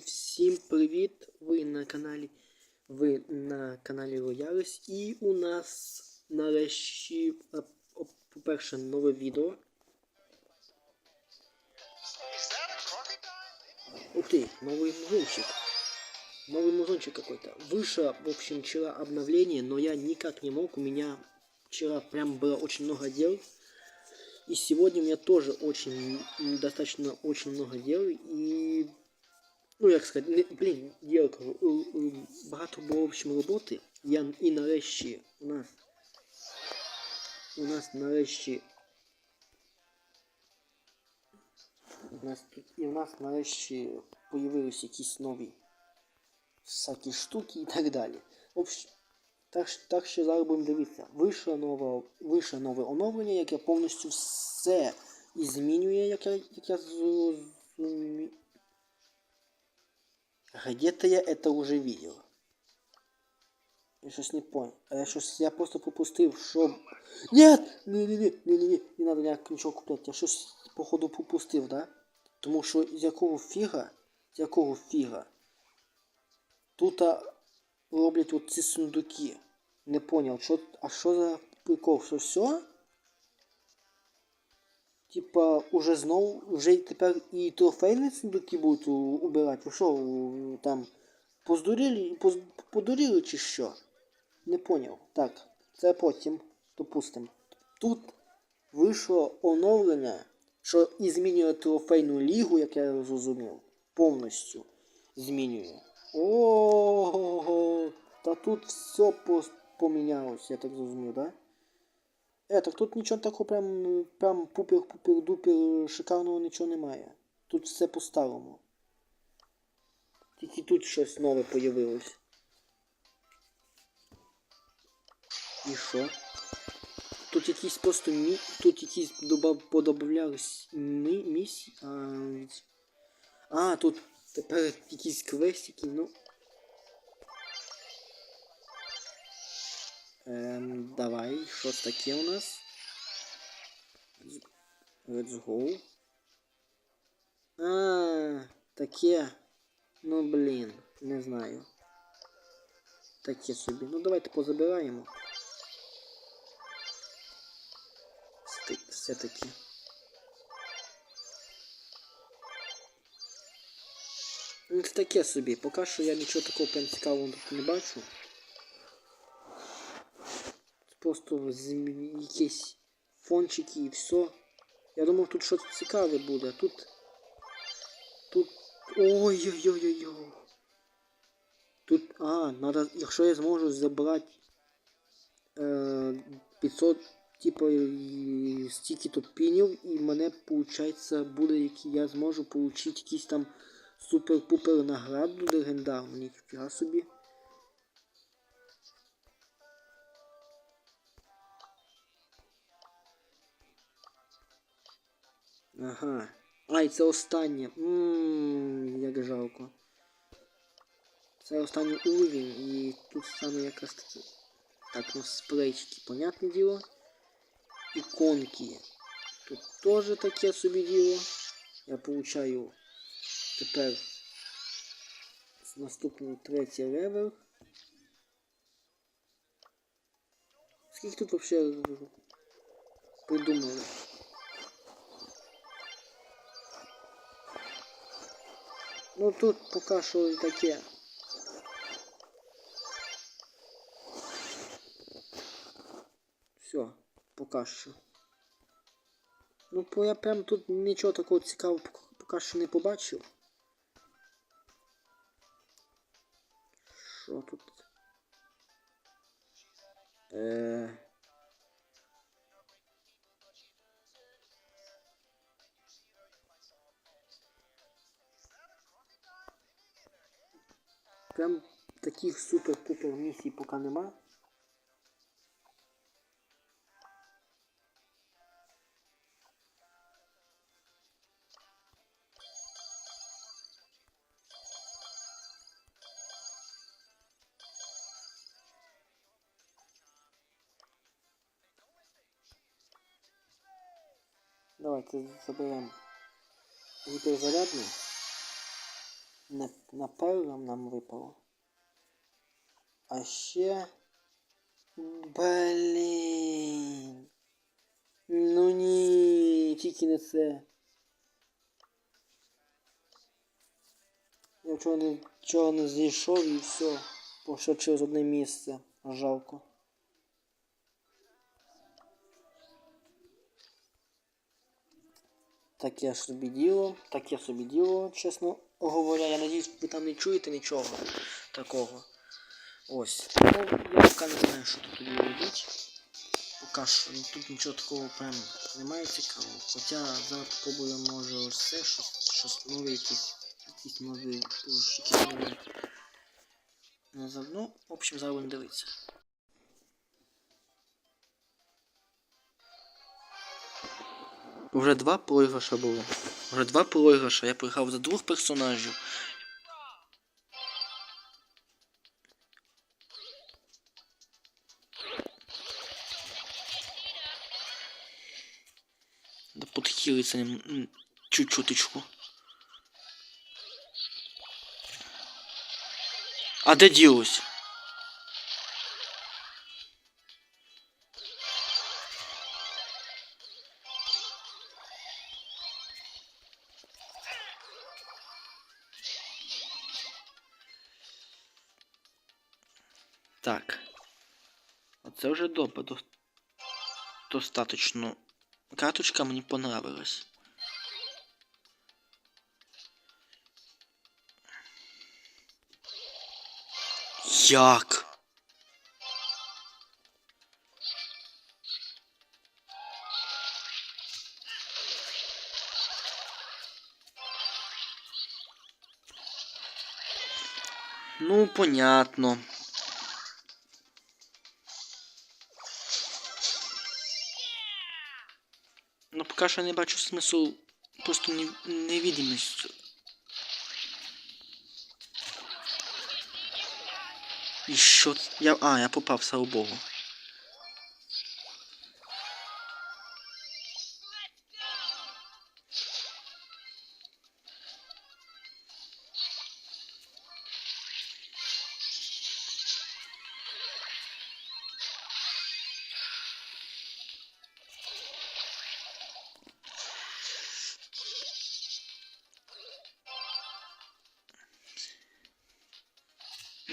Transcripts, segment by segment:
всім привіт! Ви на каналі Ви на каналі Роялис і у нас нарешті, е, о, по-перше, нове відео. Ух ты, новый музончик. Новый музончик какой-то. Вышло, в общем, вчера обновление, но я никак не мог. У меня вчера прям было очень много дел. И сегодня у меня тоже очень, м, достаточно очень много дел. И, ну як сказати, не, блін, е, багато було в общем роботи. Я, і нарешті у нас, у нас нарешті У нас тут і у нас нарешті появились якісь нові всякі штуки і так далі. В общем, так, так що зараз будемо дивитися. Вийшло нове, вийшло нове оновлення, яке повністю все і змінює, як я, як я зрозумів. Где-то я это уже видел. Я щось не понял. А я щось я просто пропустив, що. Нет! Не, не, не, надо ніяк нічого купляти. Я щось походу пропустив, да? Тому що з якого фіга, з якого фіга тут а, роблять от ці сундуки. Не поняв, що, а що за прикол? Що все? Типа, уже знову, вже тепер і трофейні сундуки будуть убирати. Що, там поздуріли, поз, подуріли чи що? Не поняв. Так, це потім, допустим. Тут вийшло оновлення, що і змінює трофейну лігу, як я зрозумів, повністю змінює. Ого, та тут все помінялось, я так зрозумів, да? Е, так тут нічого такого прям, прям пупер-пупер-дупер шикарного нічого немає. Тут все по-старому. Тільки тут щось нове появилось. І що? Тут якісь просто мі... Тут якісь добав... подобавлялись мі... місії. А... а, тут тепер якісь квестики, ну. Ем, давай, що ж таке у нас? Let's go. А, таке. Ну блін, не знаю. Таке собі. Ну давайте позабираємо. Все- Все-таки. Ну, таке собі. Поки що я нічого такого прям цікавого тут не бачу. Просто якісь фончики і все. Я думав, тут щось цікаве буде, тут. Тут. Ой-ой-ой-ой-ой. Тут. А, надо. Якщо я зможу забрати е, 500, типу, і стільки тут пінів, і мене, получається, буде, які я зможу отримати якісь там супер-пупер награду легендарну, ніфіга собі. Ага. Ай, це останнє. Ммм, як жалко. Це останній уровень і тут саме якраз такі. Так, ну спрейчики, понятне діло. Іконки. Тут теж таке собі діло. Я получаю тепер наступний третій левел. Скільки тут вообще придумали? Ну тут поки що і таке. Все, поки що. Ну, бо я прям тут нічого такого цікавого пок- поки що не побачив. Що тут? Е... Прям таких супер-пупер місій поки нема. Давайте заберемо гіперзарядний. на, на перлам нам випало. А ще. Блін. Ну ні, тільки не це. Я вчора не, вчора не зійшов і все. Пішов через одне місце. Жалко. Таке собі діло, таке собі діло, чесно Говоря. Я надіюсь, ви там не чуєте нічого такого. Ось. Ну, я поки не знаю, що тут тоді робити. Поки що ну, тут нічого такого прям немає цікавого. Хоча зараз попробуємо може ось це, щось, щось нове, якісь, якісь нові, якісь нові. Ну, заодно, в общем, зараз будемо дивитися. Вже два проіграша було. Вже два проіграша. Я програв за двох персонажів. Да подхилиться ним чуть-чуточку. А де ділось? Так. Оце вже добре. До... Достаточно. Карточка мені понравилась. Як? Ну, понятно. Поки що не бачу смисл просто невідомістю. І що? Я. А, я попав, слава Богу.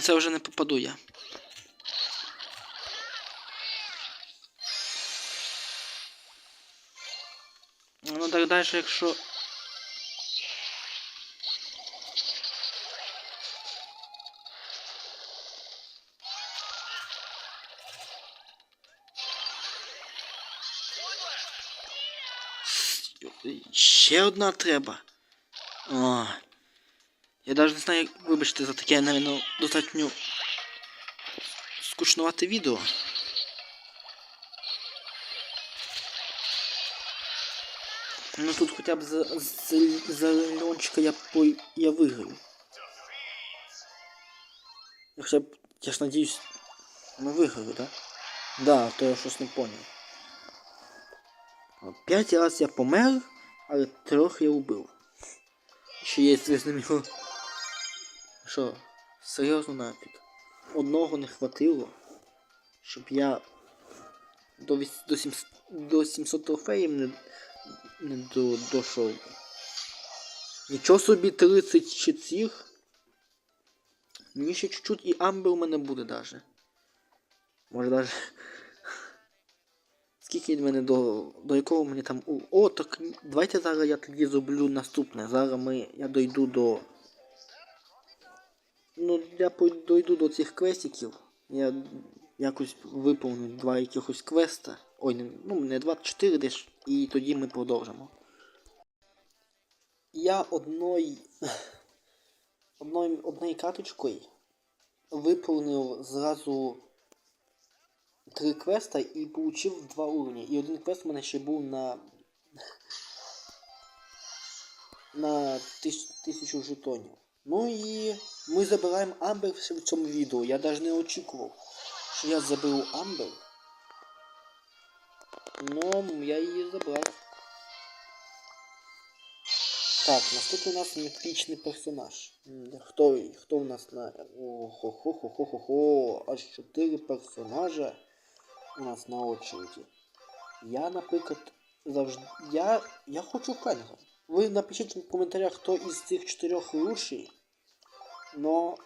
Ну, Це вже не попаду я. Ну так далі, якщо. Ще одна треба. О. Я навіть не знаю, як вибачте за таке, навіть достатньо скучнувате відео. Ну тут хоча б за, за, за льончика я, по, я виграю. Я хоча б, я ж надіюсь, ну виграю, да? Да, то я щось не поняв. П'ять раз я помер, але трьох я убив. Ще є зрозуміло. Що, серйозно нафіг? Одного не хватило, щоб я до, віс- до, 700, до 700 трофеїв не, не до, дошов. Нічого собі 30 ще цих. Мені ще чуть-чуть і амбер у мене буде даже. Може даже. Скільки від мене до. до якого мені там. О, так давайте зараз я тоді зроблю наступне. Зараз ми. я дойду до. Ну, я дойду до цих квестиків. Я якось виповню два якихось квеста. Ой, не, ну не два, чотири десь. І тоді ми продовжимо. Я. Одною, однією карточкою виповнив зразу три квеста і получив два уровні. І один квест у мене ще був на. на тисяч, тисячу жетонів. Ну і ми забираємо Амбер в цьому відео. Я навіть не очікував, що я заберу Амбер. Ну, я її забрав. Так, наступний у нас міфічний персонаж. Хто, хто у нас на. Охо-хо-хо-хо-хо. Аж чотири персонажа у нас на очереді. Я, наприклад, завжди. Я, я хочу Фенга. Ви напишіть в коментарях, хто із цих чотирьох лучший. Но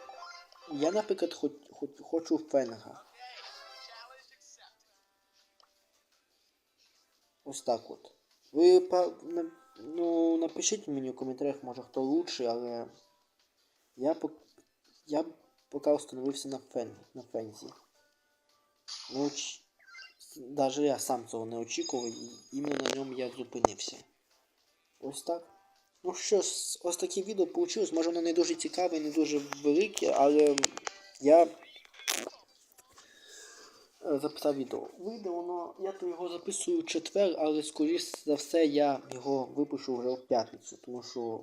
я, наприклад, хоч, хоч, хочу Фенга. Ось так от. Ви ну, напишіть мені в коментарях, може хто лучший, але я, пок- я поки встановився на, фен, на фензі. Ну, Даже я сам цього не очікував, і іменно на ньому я зупинився. Ось так. Ну що ось таке відео вийшло. Може воно не дуже цікаве, не дуже велике, але я е, записав відео. Вийде воно, я то його записую в четвер, але скоріш за все я його випишу вже в п'ятницю, тому що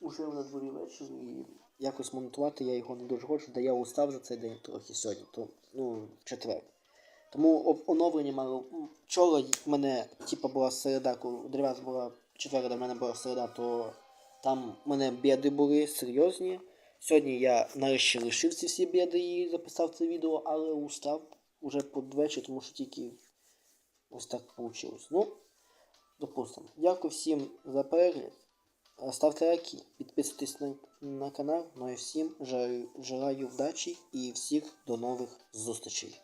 вже на дворі вечір і якось монтувати я його не дуже хочу, де я устав за цей день трохи сьогодні, то ну, в четвер. Тому оновлення мало. Вчора в мене типа була середа, коли вас була четверта, до мене була середа, то там в мене біди були серйозні. Сьогодні я нарешті лишив ці всі біди і записав це відео, але устав уже під вечір, тому що тільки ось так вийшло. Ну, допустимо. Дякую всім за перегляд. Е, Ставте лайки, підписуйтесь на, на канал. Ну і всім желаю, желаю вдачі і всіх до нових зустрічей.